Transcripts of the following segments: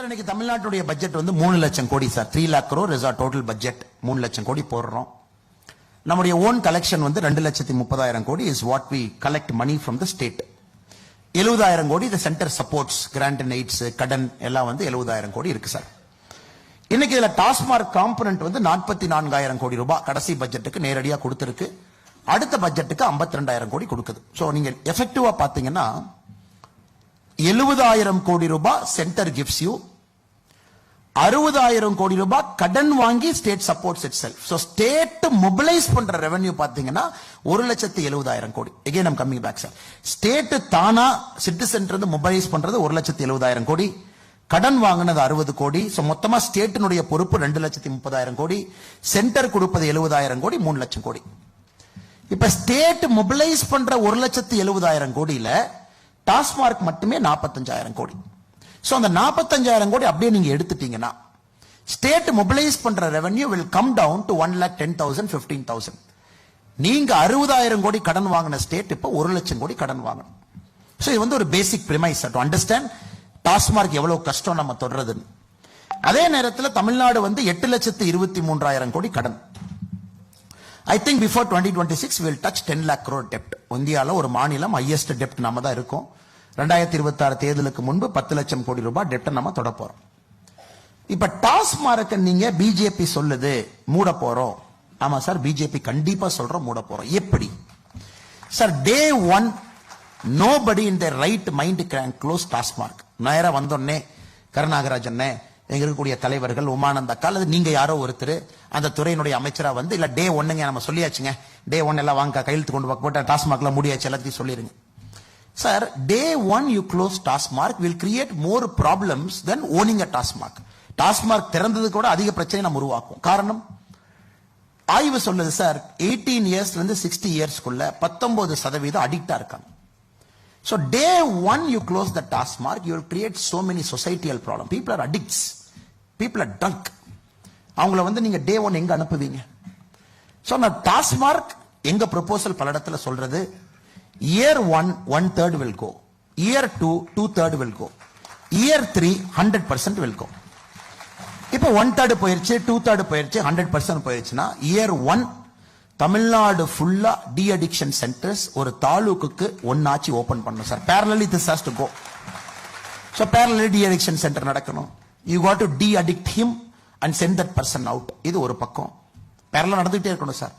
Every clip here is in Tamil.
சார் இன்னைக்கு தமிழ்நாட்டுடைய பட்ஜெட் வந்து மூணு லட்சம் கோடி sir. Three lakh crore is total budget மூணு லட்சம் கோடி போடுறோம். நம்முடைய ஓன் கலெக்ஷன் வந்து ரெண்டு லட்சத்தி முப்பதாயிரம் கோடி is what we collect money from the state எழுபதாயிரம் கோடி இந்த centre supports grant and aids கடன் எல்லாம் வந்து எழுபதாயிரம் கோடி இருக்கு சார். இன்னைக்கு இதுல டாஸ்மார்க் காம்பனன்ட் வந்து நாற்பத்தி நான்காயிரம் கோடி ரூபாய் கடைசி பட்ஜெட்டுக்கு நேரடியாக கொடுத்துருக்கு. அடுத்த பட்ஜெட்டுக்கு ஐம்பத்தி ரெண்டாயிரம் கோடி கொடுக்குது. ஸோ நீங்க எஃபெக்டிவா பாத்தீங்கன்னா எழுபதாயிரம் கோடி ரூபாய் சென்டர் கிஃப்ட்ஸ் யூ அறுபதாயிரம் கோடி ரூபாய் கடன் வாங்கி state supports itself so state mobilise பண்ற ரெவென்யூ பாத்தீங்கன்னா ஒரு லட்சத்தி எழுபதாயிரம் கோடி. எகேன் நம் கம்மிங் பேக் சார் ஸ்டேட் தானா சிட்டிசன் இருந்து மொபைலைஸ் பண்றது ஒரு லட்சத்தி எழுபதாயிரம் கோடி. கடன் வாங்கினது அறுபது கோடி. ஸோ மொத்தமா ஸ்டேட்டினுடைய பொறுப்பு ரெண்டு லட்சத்தி முப்பதாயிரம் கோடி. சென்டர் கொடுப்பது எழுபதாயிரம் கோடி மூணு லட்சம் கோடி. இப்ப ஸ்டேட் மொபிலைஸ் பண்ற ஒரு லட்சத்தி எழுபதாயிரம் கோடியில டாஸ்மார்க் மட்டுமே நாற்பத்தஞ்சாயிரம் கோடி. ஸோ அந்த நாற்பத்தஞ்சாயிரம் கோடி அப்படியே நீங்கள் எடுத்துட்டீங்கன்னா ஸ்டேட் மொபிலைஸ் பண்ற revenue will come down to one lakh ten thousand fifteen thousand நீங்க அறுபதாயிரம் கோடி கடன் வாங்கின ஸ்டேட் இப்போ ஒரு லட்சம் கோடி கடன் வாங்கணும். ஸோ இது வந்து ஒரு basic premise to understand TASMAC எவ்வளவு கஷ்டம் நம்ம தொடர்றதுன்னு அதே நேரத்தில் தமிழ்நாடு வந்து எட்டு லட்சத்து இருபத்தி மூன்றாயிரம் கோடி கடன். I think before twenty twenty six will touch ten lakh crore டெப்ட் இந்தியாவில் ஒரு மாநிலம் ஹையஸ்ட் டெப்ட் நம்ம தான் இருக்கோம். ரெண்டாயிரத்தி இருபத்தி ஆறு தேர்தலுக்கு முன்பு பத்து லட்சம் கோடி ரூபாய் டெப்டை நம்ம தொட போறோம். இப்ப டாஸ்மார்க்கை நீங்க பிஜேபி சொல்லுது மூட போறோம். ஆமா சார் பிஜேபி கண்டிப்பா சொல்றோம் மூட போறோம். எப்படி? Sir day one nobody in the right mind can close TASMAC நேராக வந்தோடனே கருணாகராஜன் எங்க இருக்கக்கூடிய தலைவர்கள் உமானந்த அக்கா அல்லது நீங்க யாரோ ஒருத்தர் அந்த துறையினுடைய அமைச்சரா வந்து இல்ல டே ஒன்னுங்க நம்ம சொல்லியாச்சுங்க. டே ஒன் எல்லாம் வாங்க கையெழுத்து கொண்டு போட்ட டாஸ்மார்க்ல முடியாச்சு எல்லாத்தையும் சொல்லிருங்க. Sir day one you close TASMAC will create more problems then owning a TASMAC TASMAC திறந்தது கூட அதிக பிரச்சனை நம்ம உருவாக்கும். காரணம்? ஆய்வு சொல்லுது சார் எயிட்டீன் இயர்ஸ்ல இருந்து சிக்ஸ்டி இயர்ஸ்க்குள்ள பத்தொன்பது சதவீதம் அடிக்டா இருக்காங்க. So day one you close the TASMAC you create so many societal problem societal problem. People are addicts. Drunk அவங்கள வந்து நீங்க டே ஒன் எங்க அனுப்புவீங்க? ஸோ நான் டாஸ்மார்க் எங்க ப்ரொபோசல் பல இடத்துல சொல்றது year one one third will go year two two third will go year three hundred percent will go இப்போ ஒன் தேர்டு போயிருச்சு டூ தேர்ட் போயிருச்சு ஹண்ட்ரட் பர்சன்ட் போயிருச்சுன்னா இயர் ஒன் தமிழ்நாடு ஃபுல்லா டி அடிக்ஷன் சென்டர்ஸ் ஒரு தாலுக்குக்கு ஒன்னாச்சு ஓபன் பண்ணணும் sir parallelly this has to go so parallelly de addiction centre நடக்கணும். You got to de addict him and send that person out இது ஒரு பக்கம். பேரல நடந்துகிட்டே இருக்கணும் சார்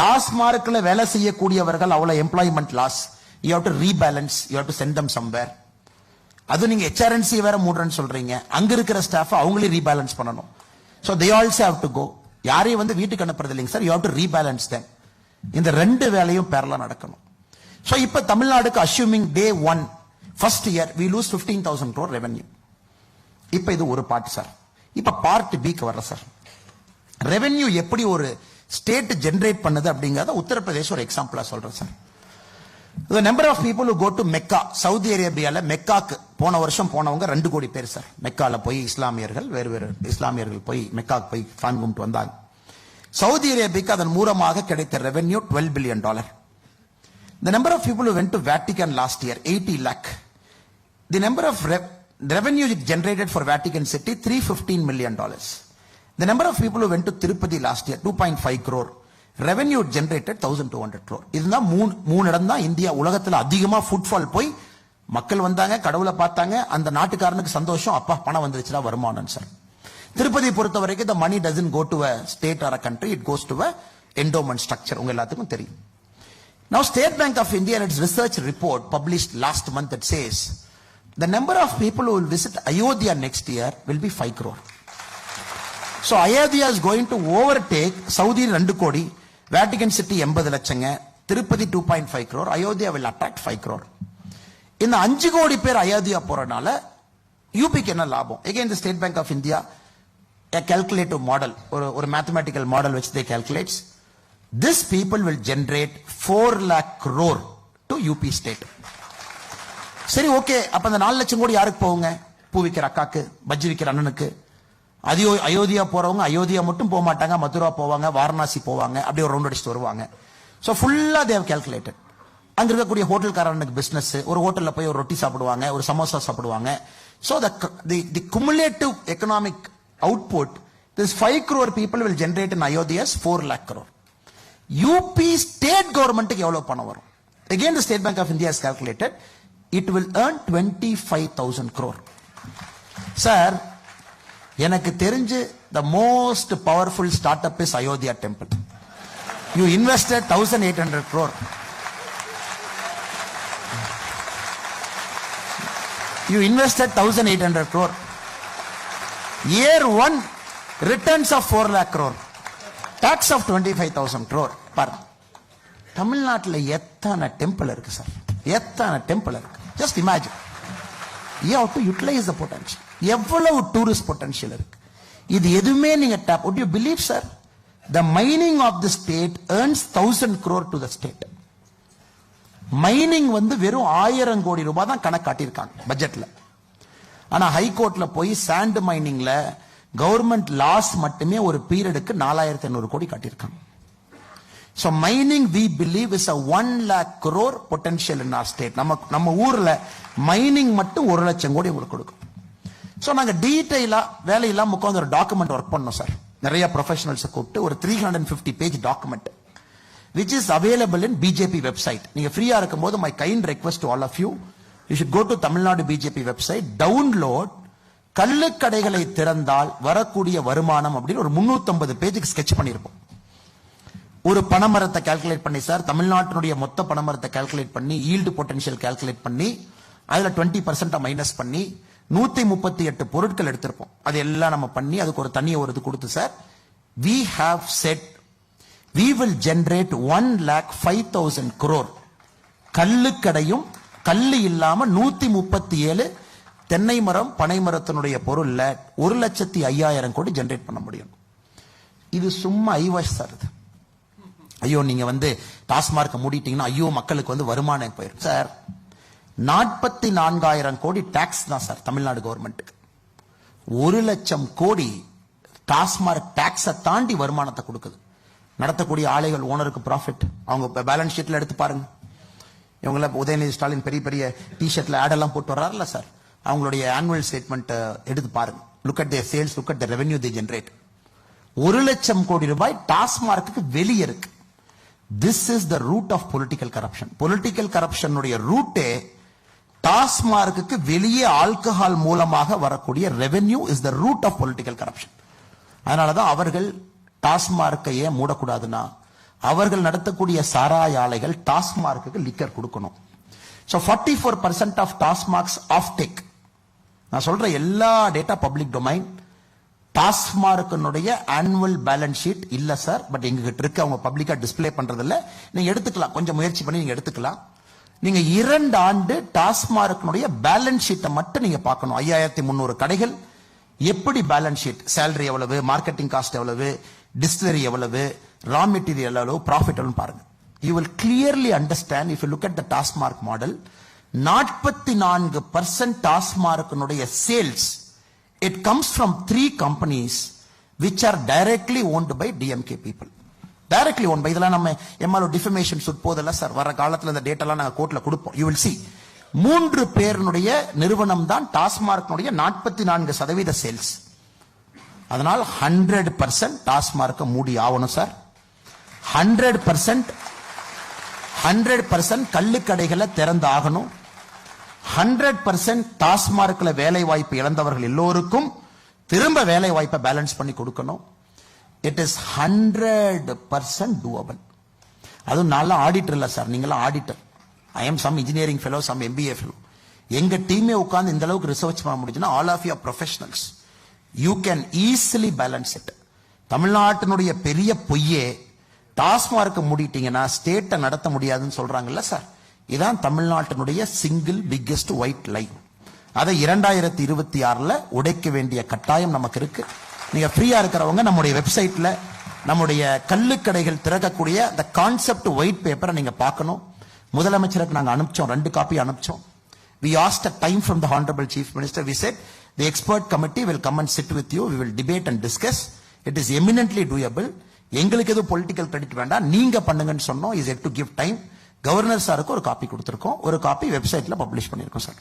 டாஸ்மார்க்ல வேலை செய்யக்கூடியவர்கள் அவ்வளவு employment loss you have to rebalance you have to send them somewhere அது நீங்க ஹெச்ஆர்என்சி வேற மூடுறேன்னு சொல்றீங்க. அங்க இருக்கிற ஸ்டாஃப் அவங்களே ரீபேலன்ஸ் பண்ணணும். So they also have to go யாரையும் வந்து வீட்டுக்கு அனுப்புறது இல்லைங்க sir you have to rebalance them இந்த ரெண்டு வேலையும் பேரலா நடக்கணும். ஸோ இப்ப தமிழ்நாடுக்கு assuming day one first year we lose fifteen thousand crore revenue இப்ப இது ஒரு பார்ட் சார் இப்ப பார்ட் பிக்கு வர்ற சார் ரெவென்யூ எப்படி ஒரு ஸ்டேட் ஜென்ரேட் பண்ணுது அப்படிங்கறத உத்தரப்பிரதேஷ் ஒரு எக்ஸாம்பிளா சொல்றேன் sir the number of people go to Mecca Saudi அரேபியால மெக்காக்கு போன வருஷம் போனவங்க ரெண்டு கோடி பேர் சார் மெக்கால போய் இஸ்லாமியர்கள் வேறு வேறு இஸ்லாமியர்கள் போய் மெக்காக்கு போய் சாமி கும்பிட்டு வந்தாங்க சவுதி அரேபியாக்கு அதன் மூலமாக கிடைத்த revenue twelve billion dollar The number of people who went to Vatican last year, 80 lakh. The number of rev- revenue generated for Vatican City, 315 million dollars. The number of people who went to Tirupati last year, 2.5 crore. Revenue generated thousand two hundred crore இதுதான் மூணு மூணு இடம் இந்தியா உலகத்தில் அதிகமாக ஃபுட்ஃபால் போய் மக்கள் வந்தாங்க கடவுளை பார்த்தாங்க அந்த நாட்டுக்காரனுக்கு சந்தோஷம் அப்பா பணம் வந்துருச்சுன்னா வருமானம் சார் திருப்பதி பொறுத்த வரைக்கும் the money doesn't go to a state or a country it goes to a endowment structure உங்க எல்லாத்துக்கும் தெரியும் now State Bank of India its research report publish last month it says the number of people will visit Ayodhya next year will be five crore so Ayodhya is going to overtake Saudi ரெண்டு கோடி வேட்டிகன் சிட்டி எண்பது லட்சங்க Tirupati two point five crore Ayodhya will attract five crore இந்த அஞ்சு கோடி பேர் அயோத்தியா போறதுனால யூபிக்கு என்ன லாபம் எகெயின் இந்த State Bank of India calculative model ஒரு ஒரு மேத்தமெட்டிக்கல் மாடல் வச்சு they calculates this people will generate four lakh crore to UP state சரி ஓகே அப்ப அந்த நாலு லட்சம் கோடி யாருக்கு போகுங்க பூ விற்கிற அக்காக்கு பஜ்ஜி விற்கிற அண்ணனுக்கு அதியோ அயோத்தியா போறவங்க அயோத்தியா மட்டும் போக மாட்டாங்க மதுரா போவாங்க வாரணாசி போவாங்க அப்படியே ஒரு ரவுண்ட் அடிச்சுட்டு வருவாங்க. ஸோ ஃபுல்லாக தேவ் கேல்குலேட்டட் அங்க இருக்கக்கூடிய ஹோட்டல்காரனுக்கு பிஸ்னஸ் ஒரு ஹோட்டல்ல போய் ஒரு ரொட்டி சாப்பிடுவாங்க ஒரு சமோசா சாப்பிடுவாங்க. So the the cumulative economic output this five crore people will generate in Ayodhya's four lakh crore UP state கவர்மெண்ட்டுக்கு எவ்வளவு பணம் வரும்? Again the State Bank of India has calculated it will earn 25000 crore. Sir எனக்கு தெரிஞ்சு the most powerful startup is Ayodhya temple you invested thousand eight hundred crore you invested thousand eight hundred crore year one returns of four lakh crore tax of twenty five thousand crore பாருங்க தமிழ்நாட்டில் எத்தனை டெம்பிள் இருக்கு சார் எத்தனை டெம்பிள் இருக்கு? Just imagine you have to utilise the potential எவ்வளவு டூரிஸ்ட் பொட்டன்ஷியல் இருக்கு. இது எதுவுமே நீங்க tap would you believe sir the mining of the state earns thousand crore to the state mining வந்து வெறும் ஆயிரம் கோடி ரூபாய் தான் கணக்கு காட்டியிருக்காங்க பட்ஜெட்ல ஆனா ஹைகோர்ட்ல போய் சாண்ட் மைனிங்ல கவர்மெண்ட் லாஸ் மட்டுமே ஒரு பீரியடுக்கு நாலாயிரத்தி ஐநூறு கோடி காட்டியிருக்காங்க. So mining we believe is a one lakh crore potential in our state நம்ம நம்ம ஊர்ல மைனிங் மட்டும் ஒரு லட்சம் கோடி உங்களுக்கு கொடுக்கும். ஸோ நாங்கள் டீட்டெயிலாக வேலையெல்லாம் உட்காந்து ஒரு டாக்குமெண்ட் ஒர்க் பண்ணோம் சார் நிறைய ப்ரொஃபஷனல்ஸை கூப்பிட்டு ஒரு three hundred fifty page document which is available in BJP website நீங்கள் ஃப்ரீயாக இருக்கும் இருக்கும்போது my kind request all of you you should go to Tamil Nadu BJP website download கள்ளுக்கடைகளை திறந்தால் வரக்கூடிய வருமானம் அப்படின்னு ஒரு 350 பேஜுக்கு ஸ்கெட்ச் பண்ணியிருப்போம். ஒரு பணமரத்தை கால்குலேட் பண்ணி சார் தமிழ்நாட்டினுடைய மொத்த பணமரத்தை கால்குலேட் பண்ணி ஈல்டு பொட்டன்ஷியல் கால்குலேட் பண்ணி அதில் டுவெண்ட்டி பர்சன்ட் மைனஸ் பண்ணி நூத்தி முப்பத்தி எட்டு பொருட்கள் எடுத்திருப்போம். அது எல்லாம் நம்ம பண்ணி அதுக்கு ஒரு தண்ணியை ஒரு இது கொடுத்து sir we have said we will generate one lakh five thousand crore கல்லுக்கடையும் கல்லு இல்லாம நூத்தி முப்பத்தி ஏழு தென்னை மரம் பனை மரத்தினுடைய பொருள்ல ஒரு லட்சத்தி ஐயாயிரம் கோடி ஜென்ரேட் பண்ண முடியும். இது சும்மா ஐவாஷ் சார் இது. ஐயோ நீங்க வந்து டாஸ்மார்க்கை மூடிட்டீங்கன்னா ஐயோ மக்களுக்கு வந்து வருமானம் போயிடும் சார் நாற்பத்தி நான்காயிரம் கோடி டாக்ஸ் தான் சார் தமிழ்நாடு கவர்மெண்ட்டுக்கு ஒரு லட்சம் கோடி டாஸ்மார்க் டாக்ஸை தாண்டி வருமானத்தை கொடுக்குது. நடத்தக்கூடிய ஆலைகள் ஓனருக்கு ப்ராஃபிட் அவங்க பேலன்ஸ் ஷீட்டில் எடுத்து பாருங்க. இவங்கள உதயநிதி ஸ்டாலின் பெரிய பெரிய டிஷர்ட்ல ஆடெல்லாம் போட்டு வர்றாருல சார் அவங்களுடைய ஆனுவல் ஸ்டேட்மெண்ட் எடுத்து பாருங்க. Look at their sales look at the revenue the generate ஒரு லட்சம் கோடி ரூபாய் டாஸ்மார்க்கு வெளியே இருக்கு. This is the root of political corruption political கரப்ஷனுடைய ரூட்டே டாஸ்மார்க்கு வெளியே ஆல்கஹால் மூலமாக வரக்கூடிய revenue is the root of political corruption அதனாலதான் அவர்கள் டாஸ்மார்க்கை ஏன் மூடக்கூடாதுன்னா அவர்கள் நடத்தக்கூடிய சாராய ஆலைகள் டாஸ்மார்க்கு லிக்கர் கொடுக்கணும். So forty four percent of TASMAC's offtake நான் சொல்ற எல்லா டேட்டா பப்ளிக் டொமைன் டாஸ்மார்க்கினுடைய ஆனுவல் பேலன்ஸ் ஷீட் இல்லை சார் பட் எங்ககிட்ட இருக்கு அவங்க பப்ளிக்காக டிஸ்ப்ளே பண்ணுறதில்ல நீங்கள் நீங்க எடுத்துக்கலாம் கொஞ்சம் முயற்சி பண்ணி நீங்க எடுத்துக்கலாம். நீங்க இரண்டு ஆண்டு டாஸ்மார்க்னுடைய பேலன்ஸ் ஷீட்டை மட்டும் நீங்க பார்க்கணும். ஐயாயிரத்தி முந்நூறு கடைகள். எப்படி பேலன்ஸ் ஷீட்? சேலரி எவ்வளவு? மார்க்கெட்டிங் காஸ்ட் எவ்வளவு? டிஸ்டிலரி எவ்வளவு? ரா மெட்டீரியல் எவ்வளவு? ப்ராஃபிட் எவ்வளவு பாருங்க. You will clearly understand if you look at the TASMAC model நாற்பத்தி நான்கு percent டாஸ்மார்க்கினுடைய sales it comes from three companies which are directly owned by DMK people directly owned by இதெல்லாம் நம்ம எம்எல்ஓ டிஃபமேஷன் சுட் போதெல்லாம் சார் வர காலத்தில் இந்த டேட்டெல்லாம் நாங்கள் கோர்ட்ல கொடுப்போம். யூ வில் சி மூன்று பேருடைய நிறுவனம் தான் டாஸ்மார்க்கினுடைய நாற்பத்தி நான்கு சதவீத சேல்ஸ் அதனால் ஹண்ட்ரட் பர்சன்ட் டாஸ்மார்க்கை மூடி ஆகணும் sir hundred percent hundred percent கள்ளுக்கடைகளை திறந்து ஆகணும். ஹண்ட்ரட் பர்சன்ட் டாஸ்மார்க்கில் வேலை வாய்ப்பு இழந்தவர்கள் எல்லோருக்கும் திரும்ப வேலை வாய்ப்பை பேலன்ஸ் பண்ணி கொடுக்கணும். It is hundred percent doable அதுவும் நல்ல ஆடிட்டர் இல்லை சார் நீங்களாம் auditor I am some engineering fellow some MBA fellow எங்க டீமே உட்காந்து இந்த அளவுக்கு ரிசர்ச் பண்ண முடிஞ்சுன்னா all of your professionals you can easily balance it தமிழ்நாட்டினுடைய பெரிய பொய்யே டாஸ்மார்க்க மூடிட்டீங்கன்னா ஸ்டேட்டை நடத்த முடியாதுன்னு சொல்றாங்கல்ல சார் இதான் தமிழ்நாட்டினுடைய சிங்கிள் பிக்கெஸ்ட் ஒயிட் லைன் அதை இரண்டாயிரத்தி இருபத்தி ஆறில் உடைக்க வேண்டிய கட்டாயம் நமக்கு இருக்குது நீங்க ஃப்ரீயா இருக்கிறவங்க நம்முடைய வெப்சைட்ல நம்முடைய கள்ளுக்கடைகள் திறக்கக்கூடிய அந்த கான்செப்ட் ஒயிட் பேப்பரை நீங்க பார்க்கணும். முதலமைச்சருக்கு நாங்க அனுப்பிச்சோம் ரெண்டு copy அனுப்பிச்சோம். We asked a time from the honourable chief minister we said the expert committee will come and sit with you we will debate and discuss it is eminently doable எங்களுக்கு எதுவும் பொலிட்டிக்கல் கிரெடிட் வேண்டாம். நீங்க பண்ணுங்கன்னு சொன்னோம். Is it to give time governor சாருக்கு ஒரு காப்பி கொடுத்துருக்கோம். ஒரு காப்பி வெப்சைட்ல பப்ளிஷ் பண்ணியிருக்கோம் சார்